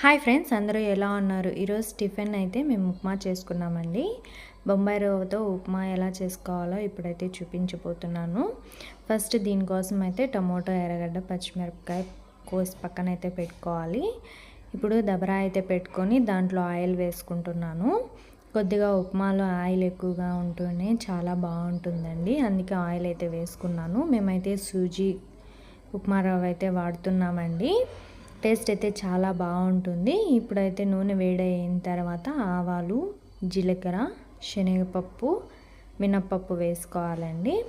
Hi friends అందరూ ఎలా ఉన్నారు? ఈరోజు టిఫిన్ అయితే మేము ఉప్మా చేసుకున్నామండి. బొంబాయి రవ్వతో ఉప్మా ఎలా చేసుకోవాలో ఇప్పుడైతే చూపించబోతున్నాను. ఫస్ట్ దీనికోసం అయితే టమోటో ఎర్రగడ్డ పచ్చిమిరపకాయ కోసి పక్కన అయితే పెట్టుకోవాలి. ఇప్పుడు దబరా అయితే పెట్టుకొని దాంట్లో ఆయిల్ వేసుకుంటున్నాను. కొద్దిగా ఉప్మాలో ఆయిల్ ఎక్కువగా ఉంటూనే చాలా బాగుంటుందండి. అందుకే ఆయిల్ అయితే వేసుకున్నాను. మేమైతే సూజీ ఉప్మా రవ్వ అయితే వాడుతున్నామండి. టేస్ట్ అయితే చాలా బాగుంటుంది. ఇప్పుడైతే నూనె వేడైన తర్వాత ఆవాలు జీలకర్ర శనగపప్పు మినప్పప్పు వేసుకోవాలండి.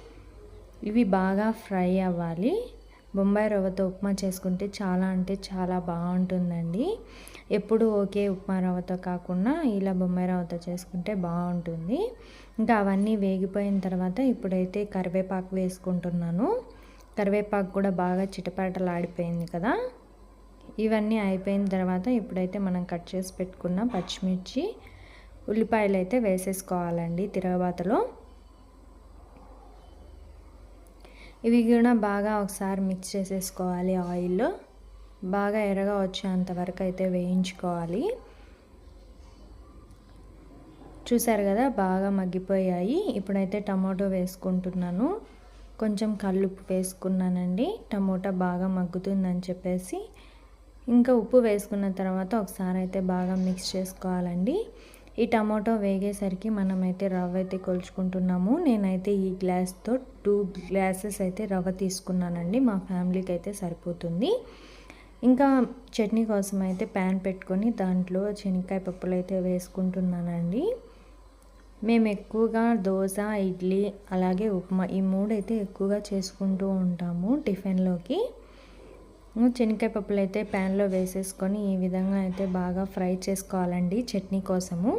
ఇవి బాగా ఫ్రై అవ్వాలి. బొంబాయి రవ్వతో ఉప్మా చేసుకుంటే చాలా అంటే చాలా బాగుంటుందండి. ఎప్పుడు ఒకే ఉప్మా రవ్వతో కాకుండా ఇలా బొంబాయి రవ్వతో చేసుకుంటే బాగుంటుంది. ఇంకా అవన్నీ వేగిపోయిన తర్వాత ఇప్పుడైతే కరివేపాకు వేసుకుంటున్నాను. కరివేపాకు కూడా బాగా చిటపటలాడిపోయింది కదా. ఇవన్నీ అయిపోయిన తర్వాత ఇప్పుడైతే మనం కట్ చేసి పెట్టుకున్న పచ్చిమిర్చి ఉల్లిపాయలు అయితే వేసేసుకోవాలండి తిరగబాతలో. ఇవి కూడా బాగా ఒకసారి మిక్స్ చేసేసుకోవాలి ఆయిల్లో. బాగా ఎర్రగా వచ్చేంత వరకు అయితే వేయించుకోవాలి. చూసారు కదా బాగా మగ్గిపోయాయి. ఇప్పుడైతే టమాటో వేసుకుంటున్నాను. కొంచెం కల్లుప్పు వేసుకున్నానండి. టమోటా బాగా మగ్గుతుందని చెప్పేసి ఇంకా ఉప్పు వేసుకున్న తర్వాత ఒకసారి అయితే బాగా మిక్స్ చేసుకోవాలండి. ఈ టమాటో వేగేసరికి మనమైతే రవ్వ అయితే కొలుచుకుంటున్నాము. నేనైతే ఈ గ్లాస్తో టూ గ్లాసెస్ అయితే రవ్వ తీసుకున్నానండి. మా ఫ్యామిలీకి అయితే సరిపోతుంది. ఇంకా చట్నీ కోసం అయితే ప్యాన్ పెట్టుకొని దాంట్లో శనక్కాయ పప్పులు అయితే వేసుకుంటున్నానండి. మేము ఎక్కువగా దోశ ఇడ్లీ అలాగే ఉప్మా ఈ మూడు అయితే ఎక్కువగా చేసుకుంటూ ఉంటాము టిఫిన్లోకి. శనగకాయ పప్పులు అయితే ప్యాన్లో వేసేసుకొని ఈ విధంగా అయితే బాగా ఫ్రై చేసుకోవాలండి చట్నీ కోసము.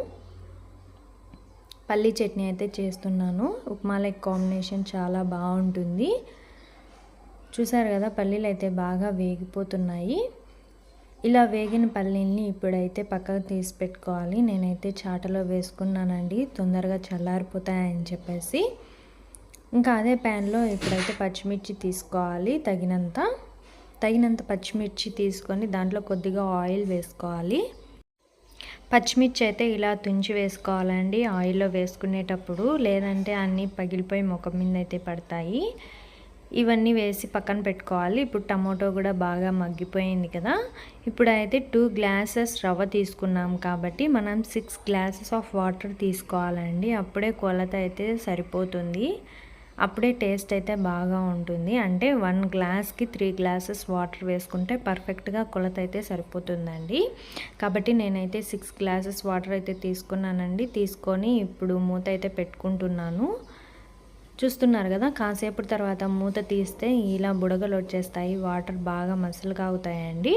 పల్లీ చట్నీ అయితే చేస్తున్నాను. ఉప్మాలకి కాంబినేషన్ చాలా బాగుంటుంది. చూసారు కదా పల్లీలు అయితే బాగా వేగిపోతున్నాయి. ఇలా వేగిన పల్లీల్ని ఇప్పుడైతే పక్కకు తీసి పెట్టుకోవాలి. నేనైతే చాటలో వేసుకున్నానండి. తొందరగా చల్లారిపోతాయని చెప్పేసి. ఇంకా అదే ప్యాన్లో ఇప్పుడైతే పచ్చిమిర్చి తీసుకోవాలి తగినంత. తగినంత పచ్చిమిర్చి తీసుకొని దాంట్లో కొద్దిగా ఆయిల్ వేసుకోవాలి. పచ్చిమిర్చి అయితే ఇలా తుంచి వేసుకోవాలండి. ఆయిల్లో వేసుకునేటప్పుడు లేదంటే అన్నీ పగిలిపోయి ముఖం మీద అయితే పడతాయి. ఇవన్నీ వేసి పక్కన పెట్టుకోవాలి. ఇప్పుడు టమాటో కూడా బాగా మగ్గిపోయింది కదా. ఇప్పుడు అయితే టూ గ్లాసెస్ రవ్వ తీసుకున్నాం కాబట్టి మనం సిక్స్ గ్లాసెస్ ఆఫ్ వాటర్ తీసుకోవాలండి. అప్పుడే కొలత అయితే సరిపోతుంది. అప్పుడే టేస్ట్ అయితే బాగా ఉంటుంది. అంటే వన్ గ్లాస్కి త్రీ గ్లాసెస్ వాటర్ వేసుకుంటే పర్ఫెక్ట్గా కొలత అయితే సరిపోతుందండి. కాబట్టి నేనైతే సిక్స్ గ్లాసెస్ వాటర్ అయితే తీసుకున్నానండి. తీసుకొని ఇప్పుడు మూత అయితే పెట్టుకుంటున్నాను. చూస్తున్నారు కదా కాసేపు తర్వాత మూత తీస్తే ఇలా బుడగలు వచ్చేస్తాయి. వాటర్ బాగా మసలుగా అవుతాయండి.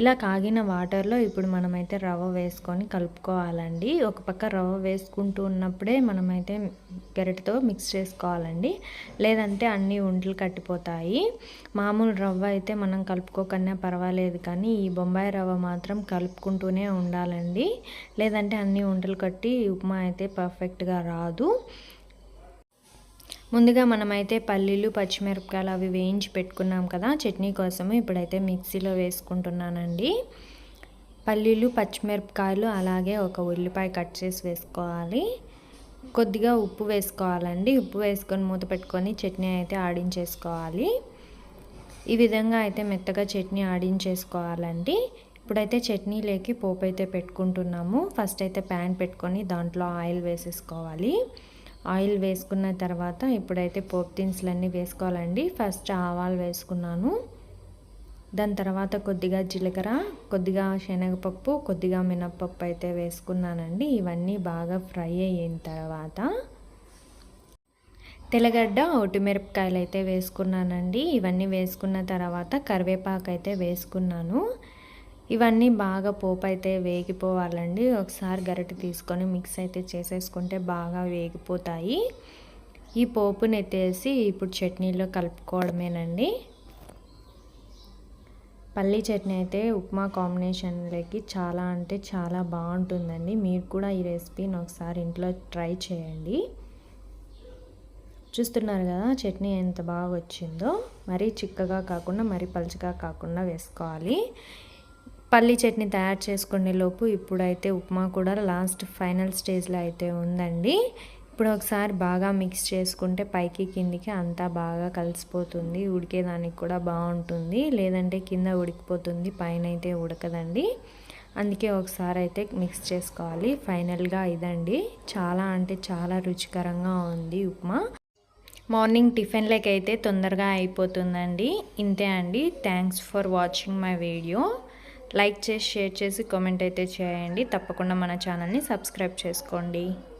ఇలా కాగిన వాటర్లో ఇప్పుడు మనమైతే రవ్వ వేసుకొని కలుపుకోవాలండి. ఒక పక్క రవ్వ వేసుకుంటూ ఉన్నప్పుడే మనమైతే గరిటతో మిక్స్ చేసుకోవాలండి. లేదంటే అన్నీ ఉండలు కట్టిపోతాయి. మామూలు రవ్వ అయితే మనం కలుపుకోకన్నా పర్వాలేదు కానీ ఈ బొంబాయి రవ్వ మాత్రం కలుపుకుంటూనే ఉండాలండి. లేదంటే అన్నీ ఉండలు కట్టి ఉప్మా అయితే పర్ఫెక్ట్గా రాదు. ముందుగా మనమైతే పల్లీలు పచ్చిమిరపకాయలు అవి వేయించి పెట్టుకున్నాం కదా. చట్నీ కోసము ఇప్పుడైతే మిక్సీలో వేసుకుంటున్నానండి. పల్లీలు పచ్చిమిరపకాయలు అలాగే ఒక ఉల్లిపాయ కట్ చేసి వేసుకోవాలి. కొద్దిగా ఉప్పు వేసుకోవాలండి. ఉప్పు వేసుకొని మూత పెట్టుకొని చట్నీ అయితే ఆడించేసుకోవాలి. ఈ విధంగా అయితే మెత్తగా చట్నీ ఆడించేసుకోవాలండి. ఇప్పుడైతే చట్నీలోకి పోపు అయితే పెట్టుకుంటున్నాము. ఫస్ట్ అయితే ప్యాన్ పెట్టుకొని దాంట్లో ఆయిల్ వేసేసుకోవాలి. ఆయిల్ వేసుకున్న తర్వాత ఇప్పుడైతే పోపు దినుసులన్నీ వేసుకోవాలండి. ఫస్ట్ ఆవాలు వేసుకున్నాను. దాని తర్వాత కొద్దిగా జీలకర్ర కొద్దిగా శనగపప్పు కొద్దిగా మినప్పప్పు అయితే వేసుకున్నానండి. ఇవన్నీ బాగా ఫ్రై అయిన తర్వాత తెల్లగడ్డ ఒటిమిరపకాయలు అయితే వేసుకున్నానండి. ఇవన్నీ వేసుకున్న తర్వాత కరివేపాకు అయితే వేసుకున్నాను. ఇవన్నీ బాగా పోపు అయితే వేగిపోవాలండి. ఒకసారి గరిటె తీసుకొని మిక్స్ అయితే చేసేసుకుంటే బాగా వేగిపోతాయి. ఈ పోపుని ఎత్తేసి ఇప్పుడు చట్నీలో కలుపుకోవడమేనండి. పల్లీ చట్నీ అయితే ఉప్మా కాంబినేషన్లోకి చాలా అంటే చాలా బాగుంటుందండి. మీరు కూడా ఈ రెసిపీని ఒకసారి ఇంట్లో ట్రై చేయండి. చూస్తున్నారు కదా చట్నీ ఎంత బాగా వచ్చిందో మరీ చిక్కగా కాకుండా మరీ పలుచగా కాకుండా వేసుకోవాలి. పల్లీ చట్నీ తయారు చేసుకునే లోపు ఇప్పుడైతే ఉప్మా కూడా లాస్ట్ ఫైనల్ స్టేజ్లో అయితే ఉందండి. ఇప్పుడు ఒకసారి బాగా మిక్స్ చేసుకుంటే పైకి కిందికి అంతా బాగా కలిసిపోతుంది. ఉడికేదానికి కూడా బాగుంటుంది. లేదంటే కింద ఉడికిపోతుంది పైన అయితే ఉడకదండి. అందుకే ఒకసారి అయితే మిక్స్ చేసుకోవాలి. ఫైనల్గా ఇదండి. చాలా అంటే చాలా రుచికరంగా ఉంది ఉప్మా. మార్నింగ్ టిఫిన్లకి అయితే తొందరగా అయిపోతుందండి. ఇంతే అండి. Thanks for watching my video. Like చేసి షేర్ చేసి కామెంట్ అయితే చేయండి. తప్పకుండా మన ఛానల్ని సబ్స్క్రైబ్ చేసుకోండి.